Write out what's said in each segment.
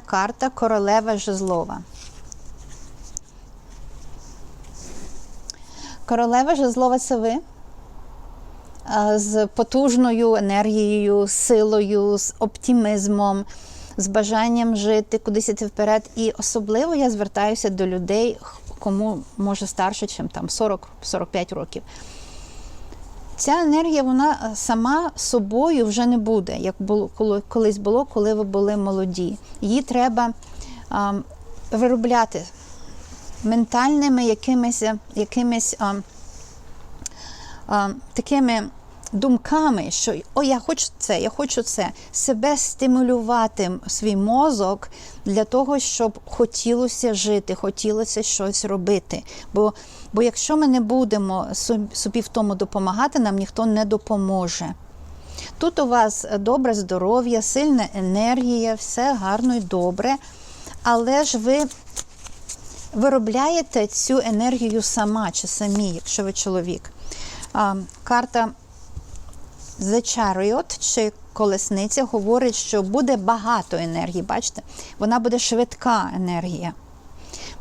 карта королева жезлова. Королева жезлова це ви з потужною енергією, силою, з оптимізмом, з бажанням жити, кудись іти вперед. І особливо я звертаюся до людей, кому може старше, ніж там 40-45 років. Ця енергія, вона е, сама собою вже не буде, як було коли- колись було, коли ви були молоді. Її треба а, виробляти ментальними якимись, якимись а, а, такими думками, що о, я хочу це, я хочу це, себе стимулювати свій мозок для того, щоб хотілося жити, хотілося щось робити. Бо, бо якщо ми не будемо собі в тому допомагати, нам ніхто не допоможе. Тут у вас добре здоров'я, сильна енергія, все гарно і добре, але ж ви виробляєте цю енергію сама чи самі, якщо ви чоловік. Карта The Chariot чи колесниця говорить, що буде багато енергії. Бачите, вона буде швидка енергія,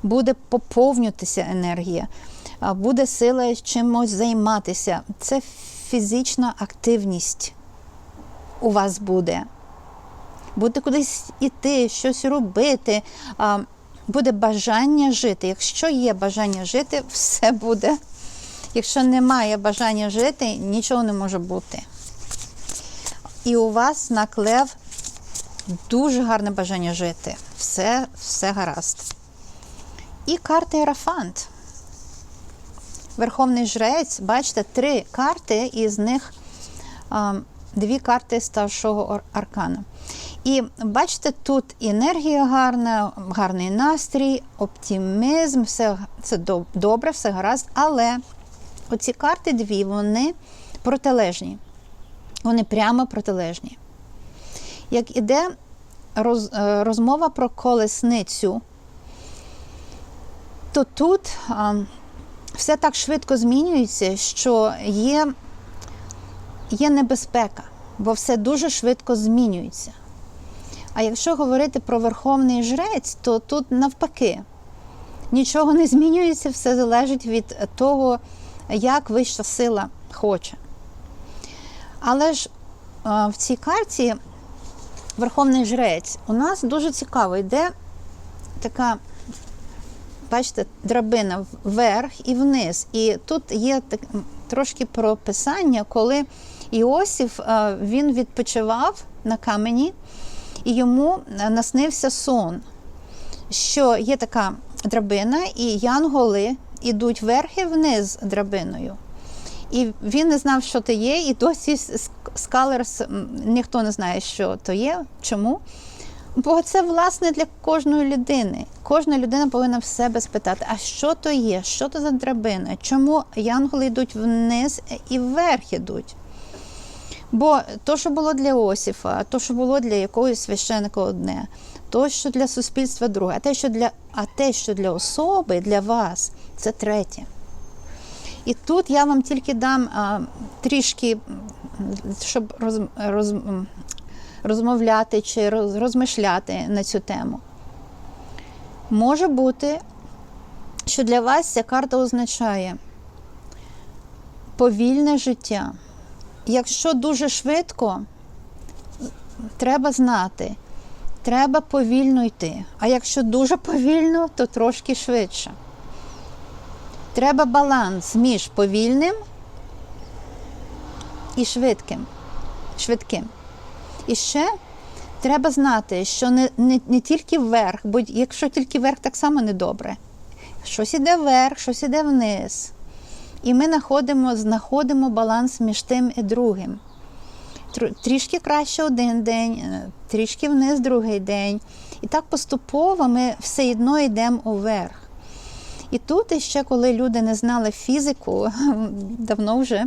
буде поповнюватися енергія, буде сила чимось займатися. Це фізична активність у вас буде. Буде кудись іти, щось робити, буде бажання жити. Якщо є бажання жити, все буде. Якщо немає бажання жити, нічого не може бути. І у вас на клев дуже гарне бажання жити. Все, все гаразд. І карта Ерафант. Верховний жрець, бачите, три карти, із них а, дві карти старшого ар- аркана. І бачите, тут енергія гарна, гарний настрій, оптимізм, все це добре, все гаразд, але оці карти дві, вони протилежні. Вони прямо протилежні. Як іде роз, е, розмова про колесницю, то тут а, все так швидко змінюється, що є, є небезпека, бо все дуже швидко змінюється. А якщо говорити про верховний жрець, то тут навпаки нічого не змінюється, все залежить від того, як вища сила хоче. Але ж в цій карті Верховний жрець у нас дуже цікаво йде така, бачите, драбина вверх і вниз. І тут є так, трошки про писання, коли Іосиф він відпочивав на камені, і йому наснився сон, що є така драбина, і янголи йдуть вверх і вниз драбиною. І він не знав, що то є, і досі Скалерс ніхто не знає, що то є. Чому? Бо це власне для кожної людини. Кожна людина повинна в себе спитати, а що то є, що то за драбина, чому янголи йдуть вниз і вверх ідуть. Бо то, що було для Осіфа, то, що було для якогось священика одне, то, що для суспільства друге, а те, що для, а те, що для особи, для вас, це третє. І тут я вам тільки дам а, трішки, щоб роз, роз, розмовляти чи роз, розмишляти на цю тему. Може бути, що для вас ця карта означає повільне життя. Якщо дуже швидко, треба знати, треба повільно йти. А якщо дуже повільно, то трошки швидше. Треба баланс між повільним і швидким. швидким. І ще треба знати, що не, не, не тільки вверх, бо якщо тільки вверх, так само недобре. Щось іде вверх, щось іде вниз. І ми знаходимо, знаходимо баланс між тим і другим. Трішки краще один день, е, трішки вниз другий день. І так поступово ми все одно йдемо уверх. І тут іще, коли люди не знали фізику, давно вже,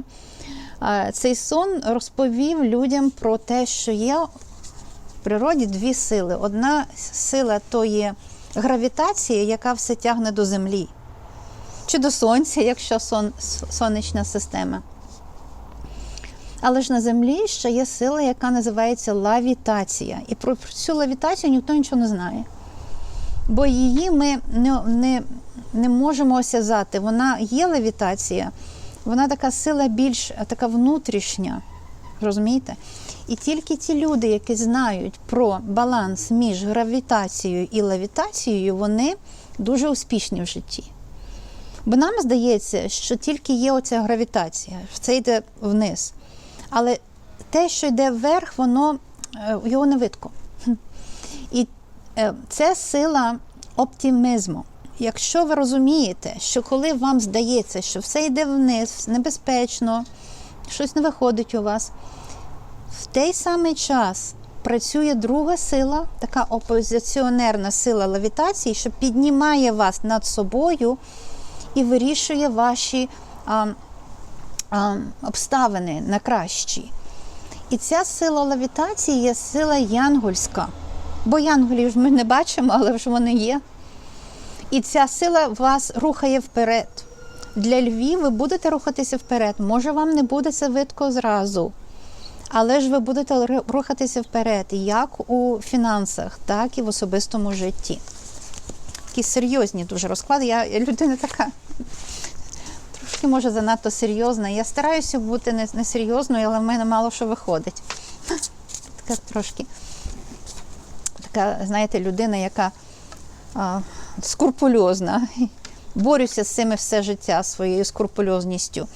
цей сон розповів людям про те, що є в природі дві сили. Одна сила то є гравітація, яка все тягне до землі, чи до сонця, якщо сон, сонячна система. Але ж на землі ще є сила, яка називається лавітація. І про цю лавітацію ніхто нічого не знає. Бо її ми не, не, не можемо осязати. Вона є левітація, вона така сила більш така внутрішня. Розумієте? І тільки ті люди, які знають про баланс між гравітацією і левітацією, вони дуже успішні в житті. Бо нам здається, що тільки є оця гравітація, це йде вниз. Але те, що йде вверх, воно е, його не видко. І це сила оптимізму. Якщо ви розумієте, що коли вам здається, що все йде вниз, небезпечно, щось не виходить у вас, в той самий час працює друга сила, така опозиціонерна сила левітації, що піднімає вас над собою і вирішує ваші а, а, обставини на кращі. І ця сила левітації є сила янгольська. Бо янголів ж ми не бачимо, але ж вони є. І ця сила вас рухає вперед. Для Львів ви будете рухатися вперед. Може, вам не буде це видко зразу, але ж ви будете рухатися вперед, як у фінансах, так і в особистому житті. Такі серйозні дуже розклади. Я, людина така трошки, може, занадто серйозна. Я стараюся бути не, не але в мене мало що виходить. Така трошки така, знаєте, людина, яка а, скрупульозна. Борюся з цими все життя своєю скрупульозністю.